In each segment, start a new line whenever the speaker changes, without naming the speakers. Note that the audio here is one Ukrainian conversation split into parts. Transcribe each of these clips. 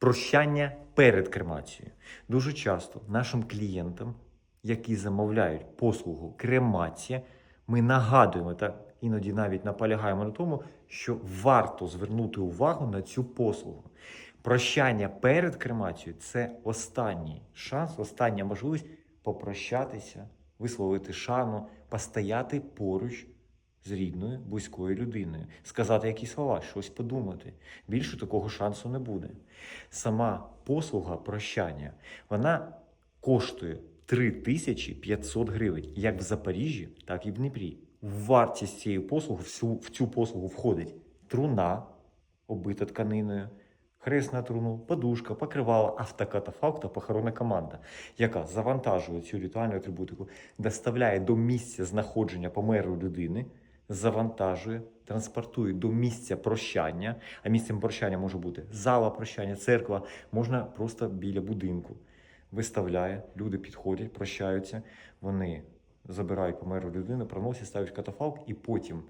Прощання перед кремацією. Дуже часто нашим клієнтам, які замовляють послугу кремація, ми нагадуємо та іноді навіть наполягаємо на тому, що варто звернути увагу на цю послугу. Прощання перед кремацією це останній шанс, остання можливість попрощатися, висловити шану, постояти поруч з рідною, близькою людиною, сказати якісь слова, щось подумати. Більше такого шансу не буде. Сама послуга прощання, вона коштує 3500 гривень, як в Запоріжжі, так і в Дніпрі. В вартість цієї послуги, в цю, послугу входить труна, обита тканиною, хрест на труну, подушка, покривало, автокатафалк та похоронна команда, яка завантажує цю ритуальну атрибутику, доставляє до місця знаходження померлої людини, завантажує, транспортує до місця прощання. А місцем прощання може бути зала прощання, церква, можна просто біля будинку. Виставляє, люди підходять, прощаються, вони забирають померлу людину, проносять, ставлять катафалк, і потім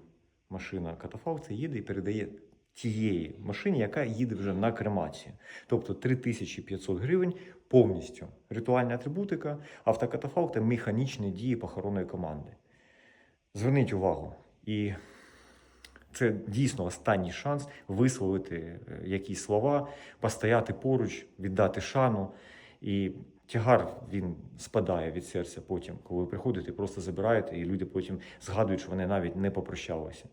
машина катафалк їде і передає тієї машині, яка їде вже на кремацію. Тобто 3500 гривень повністю ритуальна атрибутика, автокатафалк та механічні дії похоронної команди. Зверніть увагу, і це дійсно останній шанс висловити е, якісь слова, постояти поруч, віддати шану. І тягар він спадає від серця потім, коли ви приходите, просто забираєте, і люди потім згадують, що вони навіть не попрощалися.